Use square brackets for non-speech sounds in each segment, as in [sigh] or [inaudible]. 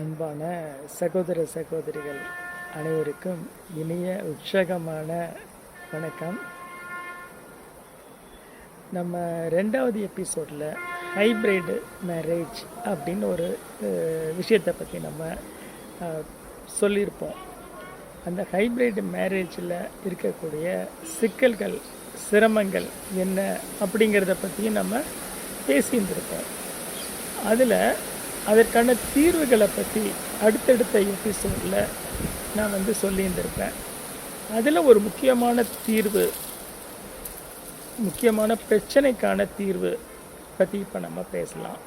அன்பான சகோதர சகோதரிகள் அனைவருக்கும் இனிய உற்சாகமான வணக்கம். நம்ம ரெண்டாவது எபிசோடில் ஹைப்ரிட் மேரேஜ் அப்படின்னு ஒரு விஷயத்தை பற்றி நம்ம சொல்லியிருப்போம். அந்த ஹைப்ரிட் மேரேஜில் இருக்கக்கூடிய சிக்கல்கள் சிரமங்கள் என்ன அப்படிங்கிறத பற்றியும் நம்ம பேசியிருந்திருப்போம். அதில் அதற்கான தீர்வுகளை பற்றி அடுத்தடுத்த எபிசோடில் நான் வந்து சொல்லியிருந்திருப்பேன். அதில் ஒரு முக்கியமான தீர்வு முக்கியமான பிரச்சனைக்கான தீர்வு பற்றி இப்போ நம்ம பேசலாம்.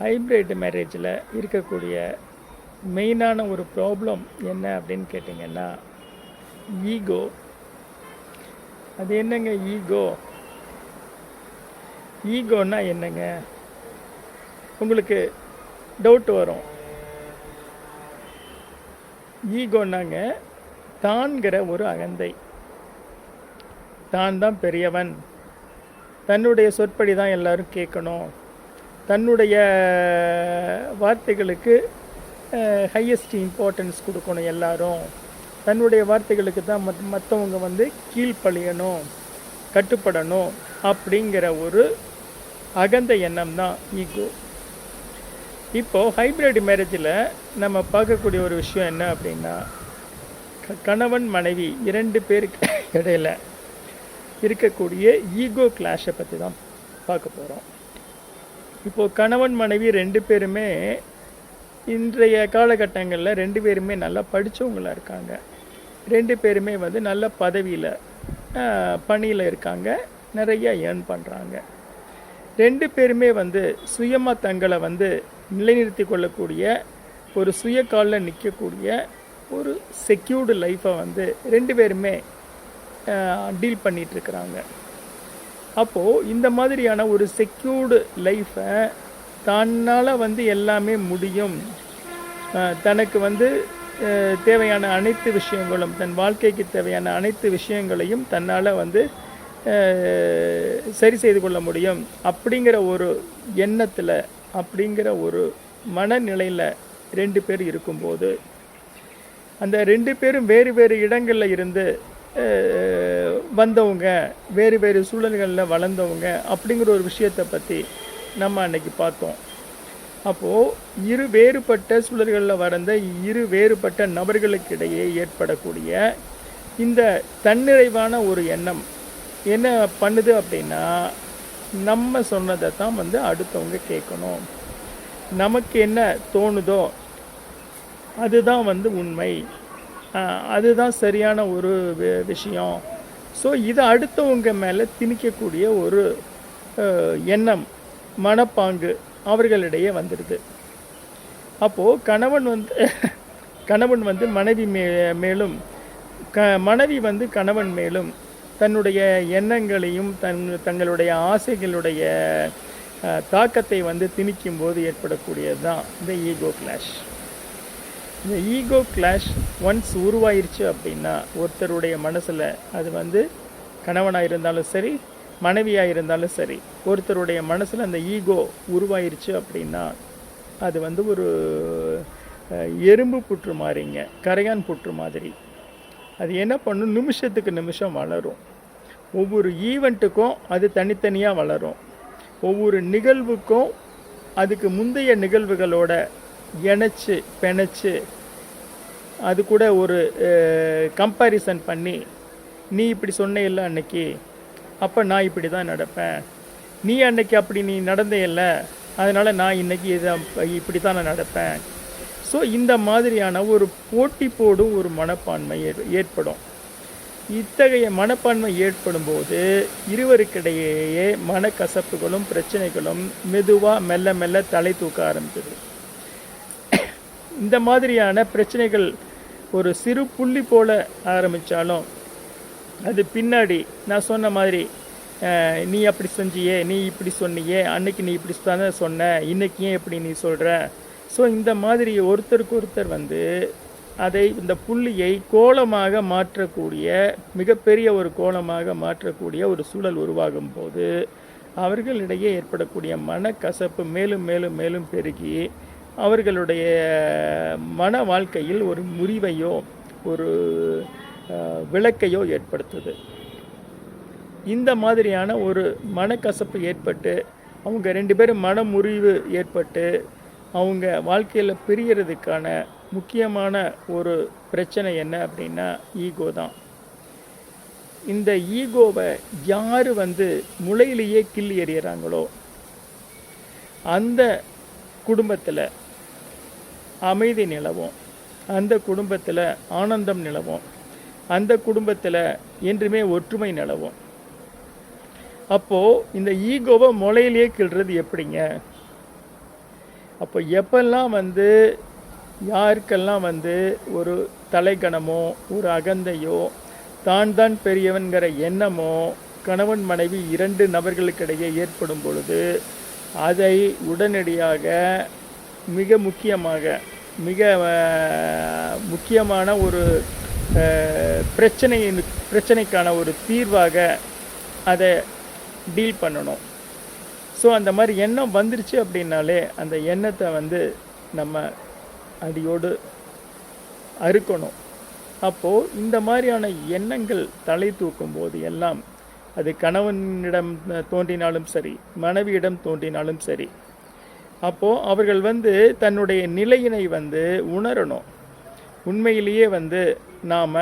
ஹைப்ரிட் மேரேஜில் இருக்கக்கூடிய மெயினான ஒரு ப்ராப்ளம் என்ன அப்படின்னு கேட்டிங்கன்னா ஈகோ அது என்னங்க ஈகோ ஈகோன்னா என்னங்க? உங்களுக்கு டவுட் வரும். ஈகோன்னாங்க தான்கிற ஒரு அகந்தை. தான் தான் பெரியவன். தன்னுடைய சொற்படி தான் எல்லாரும் கேட்கணும். தன்னுடைய வார்த்தைகளுக்கு ஹையஸ்ட் இம்பார்ட்டன்ஸ் கொடுக்கணும் எல்லாரும். தன்னுடைய வார்த்தைகளுக்கு தான் மத் மற்றவங்க வந்து கீழ்ப்பழியணும் கட்டுப்படணும் அப்படிங்கிற ஒரு அகந்த எண்ணம் தான் ஈகோ இப்போது ஹைப்ரிட் மேரேஜில் நம்ம பார்க்கக்கூடிய ஒரு விஷயம் என்ன அப்படின்னா க- கணவன் மனைவி இரண்டு பேருக்கு [laughs] இடையில இருக்கக்கூடிய ஈகோ கிளாஷை பற்றி தான் பார்க்க போகிறோம் இப்போது கணவன் மனைவி ரெண்டு பேருமே இன்றைய காலகட்டங்களில் ரெண்டு பேருமே நல்லா படித்தவங்களாக இருக்காங்க. ரெண்டு பேருமே வந்து நல்ல பதவியில் பணியில் இருக்காங்க. நிறைய ஏர்ன் பண்ணுறாங்க ரெண்டு பேருமே வந்து சுயமாக தங்களை வந்து நிலைநிறுத்தி கொள்ளக்கூடிய ஒரு சுய காலில் நிற்கக்கூடிய ஒரு செக்யூர்டு லைஃப்பை வந்து ரெண்டு பேருமே டீல் பண்ணிகிட்ருக்குறாங்க அப்போது இந்த மாதிரியான ஒரு செக்யூர்டு லைஃப்பை தன்னால் வந்து எல்லாமே முடியும். தனக்கு வந்து தேவையான அனைத்து விஷயங்களும் தன் வாழ்க்கைக்கு தேவையான அனைத்து விஷயங்களையும் தன்னால் வந்து சரி செய்து கொள்ள முடியும். அப்படிங்கிற ஒரு எண்ணத்தில் அப்படிங்கிற ஒரு மனநிலையில் ரெண்டு பேர் இருக்கும்போது அந்த ரெண்டு பேரும் வேறு வேறு இடங்களில் இருந்து வந்தவங்க வேறு வேறு சூழல்களில் வளர்ந்தவங்க அப்படிங்கிற ஒரு விஷயத்தை பற்றி நம்ம அன்னைக்கு பார்த்தோம். அப்போது இரு வேறுபட்ட சூழல்களில் வளர்ந்த இரு வேறுபட்ட நபர்களுக்கிடையே ஏற்படக்கூடிய இந்த தன்னிறைவான ஒரு எண்ணம் என்ன பண்ணுது அப்படின்னா நம்ம சொன்னதை தான் வந்து அடுத்தவங்க கேட்கணும். நமக்கு என்ன தோணுதோ அதுதான் வந்து உண்மை. அதுதான் சரியான ஒரு வி- விஷயம். ஸோ இதை அடுத்தவங்க மேலே திணிக்கக்கூடிய ஒரு எண்ணம் மனப்பாங்கு அவர்களிடையே வந்துடுது அப்போது கணவன் வந்து கணவன் வந்து மனைவி மே மேலும் க மனைவி வந்து கணவன் மேலும் தன்னுடைய எண்ணங்களையும் தன் தங்களுடைய ஆசைகளுடைய தாக்கத்தை வந்து திணிக்கும் போது ஏற்படக்கூடியது தான் இந்த ஈகோ கிளாஷ் இந்த ஈகோ கிளாஷ் ஒன்ஸ் உருவாயிருச்சு அப்படின்னா ஒருத்தருடைய மனசில் அது வந்து கணவனாக இருந்தாலும் சரி மனைவியாக இருந்தாலும் சரி ஒருத்தருடைய மனசில் அந்த ஈகோ உருவாயிருச்சு அப்படின்னா அது வந்து ஒரு எறும்பு புற்று மாதிரிங்க கரையான் புற்று மாதிரி. அது என்ன பண்ணும்? நிமிஷத்துக்கு நிமிஷம் வளரும். ஒவ்வொரு ஈவெண்ட்டுக்கும் அது தனித்தனியாக வளரும். ஒவ்வொரு நிகழ்வுக்கும் அதுக்கு முந்தைய நிகழ்வுகளோட இணைச்சு பிணைச்சு அது கூட ஒரு கம்பேரிசன் பண்ணி நீ இப்படி சொன்னேயில்ல அன்னைக்கு அப்போ நான் இப்படி தான் நடப்பேன். நீ அன்னைக்கு அப்படி நீ நடந்தேயில்ல அதனால் நான் இன்னைக்கு இதை இப்படி தான் நான் நடப்பேன். ஸோ இந்த மாதிரியான ஒரு போட்டி போடும் ஒரு மனப்பான்மை ஏற்- ஏற்படும். இத்தகைய மனப்பான்மை ஏற்படும் போது இருவருக்கிடையே மனக்கசப்புகளும் பிரச்சனைகளும் மெதுவாக மெல்ல மெல்ல தலை தூக்க ஆரம்பிச்சது. இந்த மாதிரியான பிரச்சனைகள் ஒரு சிறு புள்ளி போல ஆரம்பித்தாலும் அது பின்னாடி நான் சொன்ன மாதிரி நீ அப்படி செஞ்சியே நீ இப்படி சொன்னியே அன்னைக்கு நீ இப்படி தானே சொன்ன இன்னைக்கு ஏன் இப்படி நீ சொல்கிற ஸோ இந்த மாதிரி ஒருத்தருக்கு ஒருத்தர் வந்து அதை இந்த புள்ளியை கோலமாக மாற்றக்கூடிய மிகப்பெரிய ஒரு கோலமாக மாற்றக்கூடிய ஒரு சூழல் உருவாகும் போது அவர்களிடையே ஏற்படக்கூடிய மனக்கசப்பு மேலும் மேலும் மேலும் பெருகி அவர்களுடைய மன வாழ்க்கையில் ஒரு முறிவையோ ஒரு விளக்கையோ ஏற்படுத்துது. இந்த மாதிரியான ஒரு மனக்கசப்பு ஏற்பட்டு அவங்க ரெண்டு பேரும் மன முறிவு ஏற்பட்டு அவங்க வாழ்க்கையில் பிரியறதுக்கான முக்கியமான ஒரு பிரச்சனை என்ன அப்படின்னா ஈகோ தான். இந்த ஈகோவை யார் வந்து முளையிலேயே கிள்ளி எறிகிறாங்களோ அந்த குடும்பத்தில் அமைதி நிலவும் அந்த குடும்பத்தில் ஆனந்தம் நிலவும் அந்த குடும்பத்தில் என்றுமே ஒற்றுமை நிலவும். அப்போது இந்த ஈகோவை முளையிலேயே கிள்றது எப்படிங்க? அப்போ எப்பெல்லாம் வந்து யாருக்கெல்லாம் வந்து ஒரு தலைகணமோ ஒரு அகந்தையோ தான் தான் பெரியவன்கிற எண்ணமோ கணவன் மனைவி இரண்டு நபர்களுக்கிடையே ஏற்படும் பொழுது அதை உடனடியாக மிக முக்கியமாக மிக முக்கியமான ஒரு பிரச்சனையின் பிரச்சனைக்கான ஒரு தீர்வாக அதை டீல் பண்ணணும். ஸோ அந்த மாதிரி எண்ணம் வந்துருச்சு அப்படின்னாலே அந்த எண்ணத்தை வந்து நம்ம அடியோடு அறுக்கணும். அப்போது இந்த மாதிரியான எண்ணங்கள் தலை தூக்கும் போது எல்லாம் அது கணவனிடம் தோன்றினாலும் சரி மனைவியிடம் தோன்றினாலும் சரி அப்போது அவர்கள் வந்து தன்னுடைய நிலையினை வந்து உணரணும். உண்மையிலேயே வந்து நாம்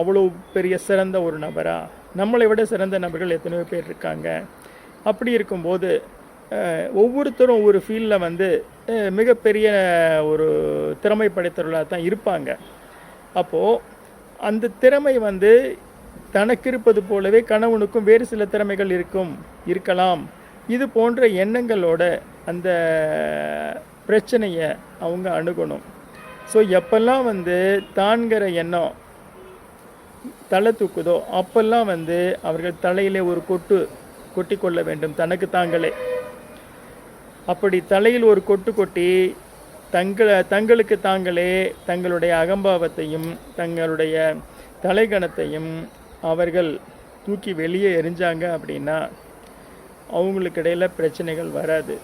அவ்வளோ பெரிய சிறந்த ஒரு நபரா? நம்மளை விட சிறந்த நபர்கள் எத்தனையோ பேர் இருக்காங்க. அப்படி இருக்கும்போது ஒவ்வொருத்தரும் ஒரு ஃபீல்டில் வந்து மிகப்பெரிய ஒரு திறமை படைத்தவர்களாக தான் இருப்பாங்க. அப்போது அந்த திறமை வந்து தனக்கு இருப்பது போலவே கணவனுக்கும் வேறு சில திறமைகள் இருக்கும் இருக்கலாம். இது போன்ற எண்ணங்களோட அந்த பிரச்சனையை அவங்க அணுகணும். ஸோ எப்பெல்லாம் வந்து தான்கிற எண்ணம் தலை தூக்குதோ அப்பெல்லாம் வந்து அவர்கள் தலையிலே ஒரு கொட்டு கொட்டி கொள்ள வேண்டும் தனக்கு தாங்களே. அப்படி தலையில் ஒரு கொட்டு கொட்டி தங்களை தங்களுக்கு தாங்களே தங்களுடைய அகம்பாவத்தையும் தங்களுடைய தலைகணத்தையும் அவர்கள் தூக்கி வெளியே எரிஞ்சாங்க அப்படின்னா அவங்களுக்கு இடையில் பிரச்சனைகள் வராது.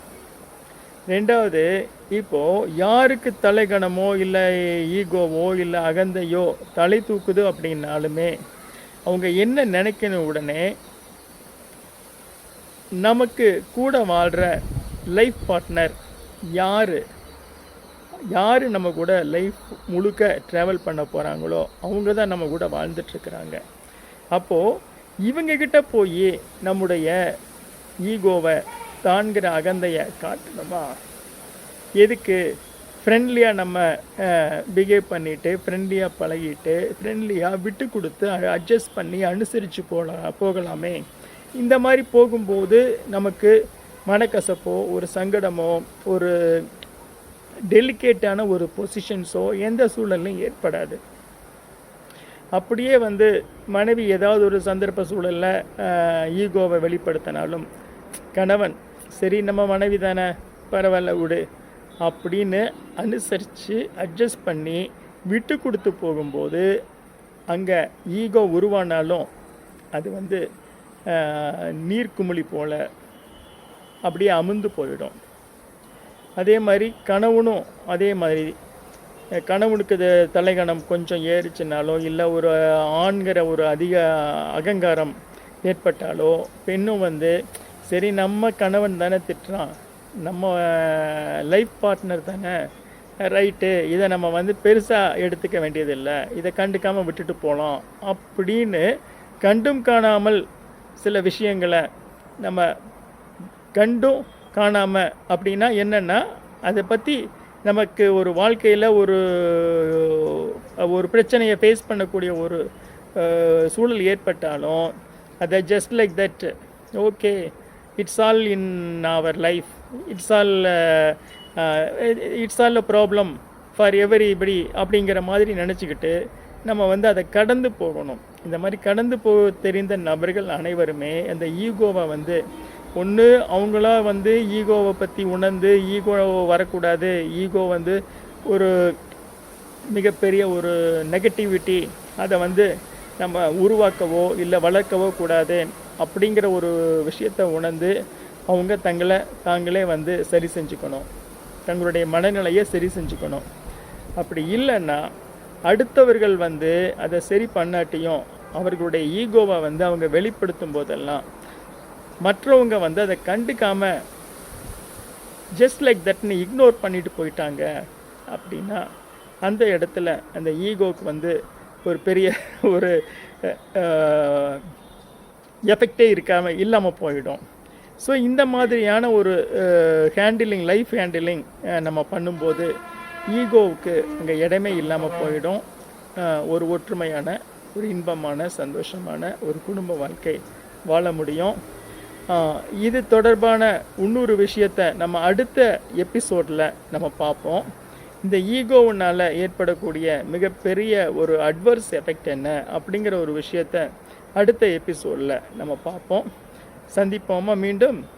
ரெண்டாவது இப்போது யாருக்கு தலைகணமோ இல்லை ஈகோவோ இல்லை அகந்தையோ தலை தூக்குது அப்படின்னாலுமே அவங்க என்ன நினைக்கணும் உடனே நமக்கு கூட வாழ்கிற லைஃப் பார்ட்னர் யார்? யார் நம்ம கூட லைஃப் முழுக்க ட்ராவல் பண்ண போகிறாங்களோ அவங்க தான் நம்ம கூட வாழ்ந்துட்டுருக்குறாங்க. அப்போது இவங்கக்கிட்ட போய் நம்முடைய ஈகோவை தான்கிற அகந்தையை காட்டணுமா? எதுக்கு? ஃப்ரெண்ட்லியாக நம்ம பிஹேவ் பண்ணிவிட்டு ஃப்ரெண்ட்லியாக பழகிட்டு ஃப்ரெண்ட்லியாக விட்டு கொடுத்து அட்ஜஸ்ட் பண்ணி அனுசரித்து போகலாம் போகலாமே. இந்த மாதிரி போகும்போது நமக்கு மனக்கசப்போ ஒரு சங்கடமோ ஒரு டெலிகேட்டான ஒரு பொசிஷன்ஸோ எந்த சூழல்லையும் ஏற்படாது. அப்படியே வந்து மனைவி ஏதாவது ஒரு சந்தர்ப்ப சூழலில் ஈகோவை வெளிப்படுத்தினாலும் கணவன் சரி நம்ம மனைவி தானே பரவாயில்ல விடு அப்படின்னு அனுசரித்து அட்ஜஸ்ட் பண்ணி விட்டு கொடுத்து போகும்போது அங்கே ஈகோ உருவானாலும் அது வந்து நீர்க்குமிழி போல அப்படியே அமுந்து போயிடும். அதே மாதிரி கணவனும் அதே மாதிரி. கணவனுக்கு இது தலைகணம் கொஞ்சம் ஏறிச்சுனாலோ இல்லை ஒரு ஆண்கிற ஒரு அதிக அகங்காரம் ஏற்பட்டாலோ பெண்ணும் வந்து சரி நம்ம கணவன் தானே திட்டுறான். நம்ம லைஃப் பார்ட்னர் தானே. ரைட்டு இதை நம்ம வந்து பெருசாக எடுத்துக்க வேண்டியதில்லை. இதை கண்டுக்காமல் விட்டுட்டு போகலாம் அப்படின்னு கண்டும் காணாமல் சில விஷயங்களை நம்ம கண்டும் காணாமல் அப்படின்னா என்னென்னா அதை பற்றி நமக்கு ஒரு வாழ்க்கையில் ஒரு ஒரு பிரச்சனையை ஃபேஸ் பண்ணக்கூடிய ஒரு சூழல் ஏற்பட்டாலும் அதை just like that okay it's all in our life it's all it's all a problem for everybody அப்படிங்கிற மாதிரி நினச்சிக்கிட்டு நம்ம வந்து அதை கடந்து போகணும். இந்த மாதிரி கடந்து போ தெரிந்த நபர்கள் அனைவருமே அந்த ஈகோவை வந்து ஒன்று அவங்களா வந்து ஈகோவை பற்றி உணர்ந்து ஈகோ வரக்கூடாது. ஈகோ வந்து ஒரு மிகப்பெரிய ஒரு நெகட்டிவிட்டி அதை வந்து நம்ம உருவாக்கவோ இல்லை வளர்க்கவோ கூடாது. அப்படிங்கிற ஒரு விஷயத்தை உணர்ந்து அவங்க தங்களை தாங்களே வந்து சரி செஞ்சுக்கணும். தங்களுடைய மனநிலையை சரி செஞ்சுக்கணும். அப்படி இல்லைன்னா அடுத்தவர்கள் வந்து அதை சரி பண்ணாட்டியும் அவர்களுடைய ஈகோவை வந்து அவங்க வெளிப்படுத்தும் போதெல்லாம் மற்றவங்க வந்து அதை கண்டுக்காம ஜஸ்ட் லைக் தட்னு இக்னோர் பண்ணிட்டு போயிட்டாங்க அப்படின்னா அந்த இடத்துல அந்த ஈகோக்கு வந்து ஒரு பெரிய ஒரு எஃபெக்டே இருக்காமல் இல்லாமல் போயிடும். ஸோ இந்த மாதிரியான ஒரு ஹேண்டிலிங் லைஃப் ஹேண்டிலிங் நம்ம பண்ணும்போது ஈகோவுக்கு அங்கே இடமே இல்லாமல் போயிடும். ஒரு ஒற்றுமையான ஒரு இன்பமான சந்தோஷமான ஒரு குடும்ப வாழ்க்கை வாழ முடியும். இது தொடர்பான இன்னொரு விஷயத்தை நம்ம அடுத்த எபிசோடில் நம்ம பார்ப்போம். இந்த ஈகோவுனால் ஏற்படக்கூடிய மிகப்பெரிய ஒரு அட்வர்ஸ் எஃபெக்ட் என்ன அப்படிங்கிற ஒரு விஷயத்தை அடுத்த எபிசோடில் நம்ம பார்ப்போம். சந்திப்போமா மீண்டும்?